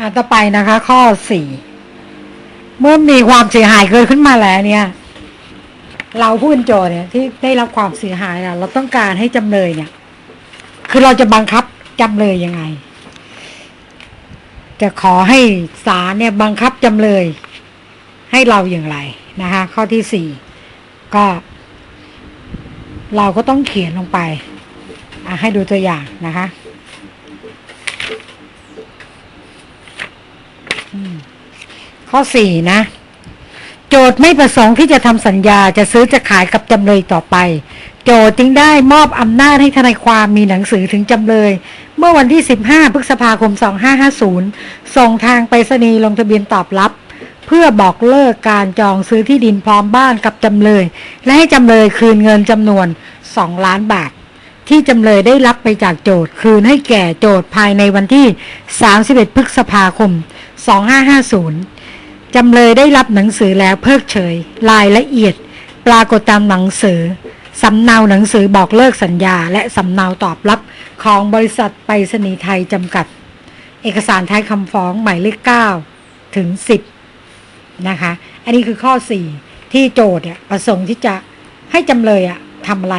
อะต่อไปนะคะ ข้อสี่เมื่อมีความเสียหายเกิดขึ้นมาแล้วเนี่ย เราผู้เป็นโจทย์เนี่ย ที่ได้รับความเสียหายอะเราต้องการให้จำเลยเนี่ย คือเราจะบังคับจำเลยยังไง จะขอให้ศาลเนี่ยบังคับจำเลย ให้เราอย่างไรนะคะ ข้อที่สี่ก็ เราก็ต้องเขียนลงไปอะให้ดูตัวอย่างนะคะอืม ข้อสี่นะ โจทย์ไม่ประสงค์ที่จะทำสัญญาจะซื้อจะขายกับจำเลยต่อไป โจทย์จึงได้มอบอำนาจให้ทนายความมีหนังสือถึงจำเลย เมื่อวันที่ 15พฤษภาคม 2550 ส่งทางไปรษณีย์ลงทะเบียนตอบรับ เพื่อบอกเลิกการจองซื้อที่ดินพร้อมบ้านกับจำเลย และให้จำเลยคืนเงินจำนวน 2 ล้านบาทที่จำเลยได้รับไปจากโจทย์คืนให้แก่โจทย์ภายในวันที่ 31 พฤษภาคม 2550 จำเลยได้รับหนังสือแล้วเพิกเฉย รายละเอียด ปรากฏตามหนังสือ สำเนาหนังสือบอกเลิกสัญญา และสำเนาตอบรับของบริษัทไปรษณีย์ไทยจำกัด เอกสารท้ายคำฟ้องหมายเลข9ถึง 10 นะคะ อันนี้คือข้อ 4 ที่โจทย์ประสงค์ที่จะให้จำเลยอะทำอะไร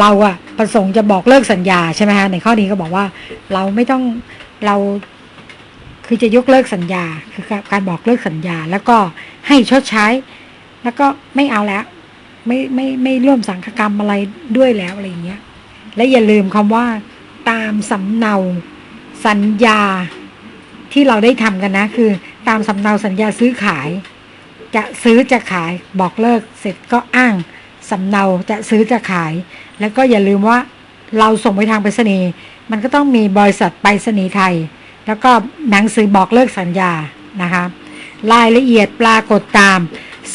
เราอะประสงค์จะบอกเลิกสัญญาใช่ไหมฮะในข้อนี้ก็บอกว่าเราไม่ต้องเรา คือจะยกเลิกสัญญา คือการบอกเลิกสัญญา แล้วก็ให้ชดใช้ แล้วก็ไม่เอาแล้ว ไม่ไม่ไม่ร่วมสังฆกรรมอะไรด้วยแล้วอะไรอย่างเงี้ย และอย่าลืมคำว่า ตามสำเนาสัญญาที่เราได้ทำกันนะ คือ ตามสำเนาสัญญาซื้อขาย จะซื้อจะขายบอกเลิกเสร็จก็อ้างสำเนาจะซื้อจะขาย แล้วก็อย่าลืมว่าเราส่งไปทางไปรษณีย์มันก็ต้องมีบริษัทไปรษณีย์ไทย แล้วก็หนังสือบอกเลิกสัญญานะคะรายละเอียดปรากฏตาม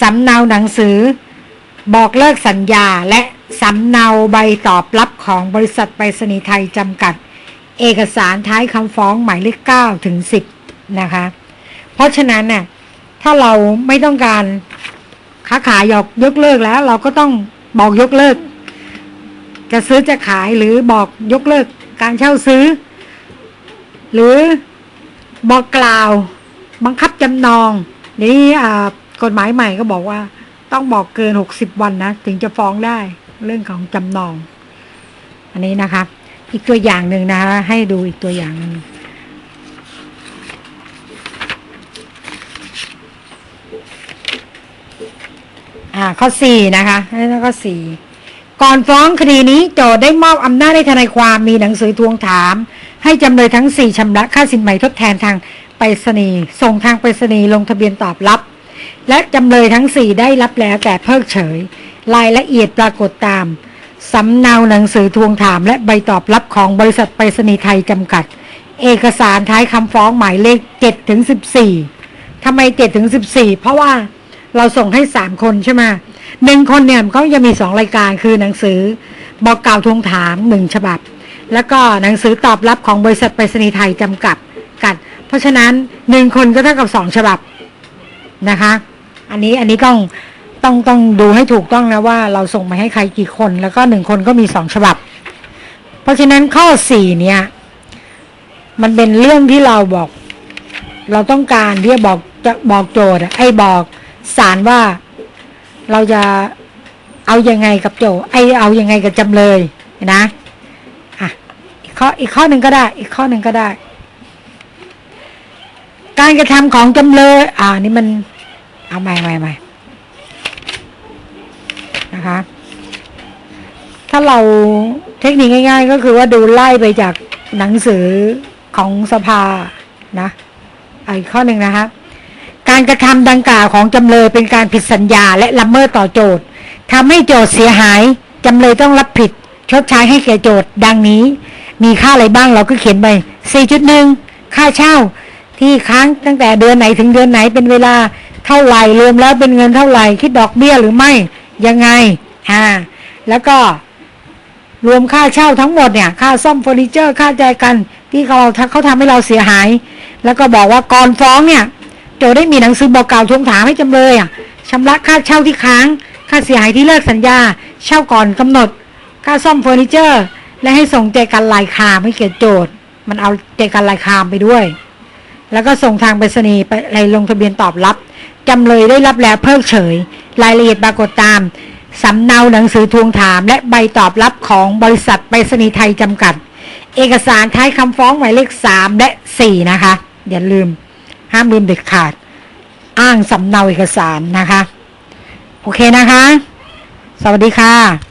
สำเนาหนังสือบอกเลิกสัญญาและสำเนาใบตอบรับของบริษัทไปรษณีย์ไทยจำกัด เอกสารท้ายคำฟ้องหมายเลข9ถึง 10 นะคะ เพราะฉะนั้นน่ะถ้าเราไม่ต้องการค้าขายยกยกเลิกแล้ว เราก็ต้องบอกยกเลิก จะซื้อจะขายหรือบอกยกเลิกการเช่าซื้อ หรือ บอกกล่าว บังคับจำนอง นี่กฎหมายใหม่ก็บอกว่า ต้องบอกเกินหกสิบวันนะ ถึงจะฟ้องได้เรื่องของจำนอง อันนี้นะคะ อีกตัวอย่างหนึ่งนะคะ ให้ดูอีกตัวอย่างหนึ่งอ่าข้อสี่นะคะแล้วก็สี่ก่อนฟ้องคดีนี้โจทย์ได้มอบอำนาจให้ทนายความมีหนังสือทวงถาม ให้จำเลยทั้งสี่ชำระค่าสินไหม่ทดแทนทางไปรษณีย์ส่งทางไปรษณีย์ลงทะเบียนตอบรับ และจำเลยทั้งสี่ได้รับแล้วแต่เพิกเฉย รายละเอียดปรากฏตามสำเนาหนังสือทวงถามและใบตอบรับของบริษัทไปรษณีย์ไทยจำกัด เอกสารท้ายคำฟ้องหมายเลข7ถึง14ทำไม7ถึง14 เพราะว่าเราส่งให้ 3 คนใช่ไหมหนึ่งคนเนี่ยก็จะมี 2 รายการคือหนังสือบอกกล่าวทวงถาม 1 ฉบับ แล้วก็หนังสือตอบรับของบริษัทไปรษณีย์ไทยจำกัดกัดเพราะฉะนั้นหนึ่งคนก็เท่ากับสองฉบับนะคะ อันนี้อันนี้ต้องต้องต้องดูให้ถูกต้องนะว่าเราส่งไปให้ใครกี่คน แล้วก็หนึ่งคนก็มีสองฉบับ เพราะฉะนั้นข้อสี่เนี่ย มันเป็นเรื่องที่เราบอก เราต้องการที่จะบอกจะบอกโจทย์อะไอ้บอกศาลว่าเราจะเอายังไงกับโจทย์ไอ้เอายังไงกับจำเลยนะ ข้ออีกข้อหนึ่งก็ได้ อีกข้อหนึ่งก็ได้ การกระทำของจำเลย อ่า นี่มัน เอาใหม่ใหม่ใหม่นะคะ ถ้าเราเทคนิคง่าย ๆ ก็คือว่าดูไล่ไปจากหนังสือของสภานะอีกข้อหนึ่งนะครับการกระทำดังกล่าวของจำเลยเป็นการผิดสัญญาและละเมิดต่อโจทย์ทำให้โจทย์เสียหายจำเลยต้องรับผิดชดใช้ให้แก่โจทย์ดังนี้ มีค่าอะไรบ้างเราก็เขียนไป 4.1 ค่าเช่า ที่ค้างตั้งแต่เดือนไหนถึงเดือนไหนเป็นเวลาเท่าไหร่รวมแล้วเป็นเงินเท่าไหร่คิดดอกเบี้ยหรือไม่ยังไงอ่าแล้วก็รวมค่าเช่าทั้งหมดเนี่ย ค่าซ่อมเฟอร์นิเจอร์ ค่าแจกัน ที่เขาเขาทำให้เราเสียหาย แล้วก็บอกว่าก่อนฟ้องเนี่ยโจได้มีหนังสือบอกกล่าวทวงถามให้จำเลยอะชำระค่าเช่าที่ค้าง ค่าเสียหายที่เลิกสัญญา เช่าก่อนกำหนด ค่าซ่อมเฟอร์นิเจอร์ และให้ส่งแจกันลายคามให้แก่โจทย์ มันเอาแจกันลายคามไปด้วย แล้วก็ส่งทางไปรษณีย์ไปอะไรลงทะเบียนตอบรับจำเลยได้รับแล้วเพิกเฉย รายละเอียดปรากฏตามสำเนาหนังสือทวงถาม และใบตอบรับของบริษัทไปรษณีย์ไทยจำกัด เอกสารท้ายคำฟ้องหมายเลข3และ4นะคะ อย่าลืม ห้ามลืมเด็ดขาด อ้างสำเนาเอกสารนะคะ โอเคนะคะ สวัสดีค่ะ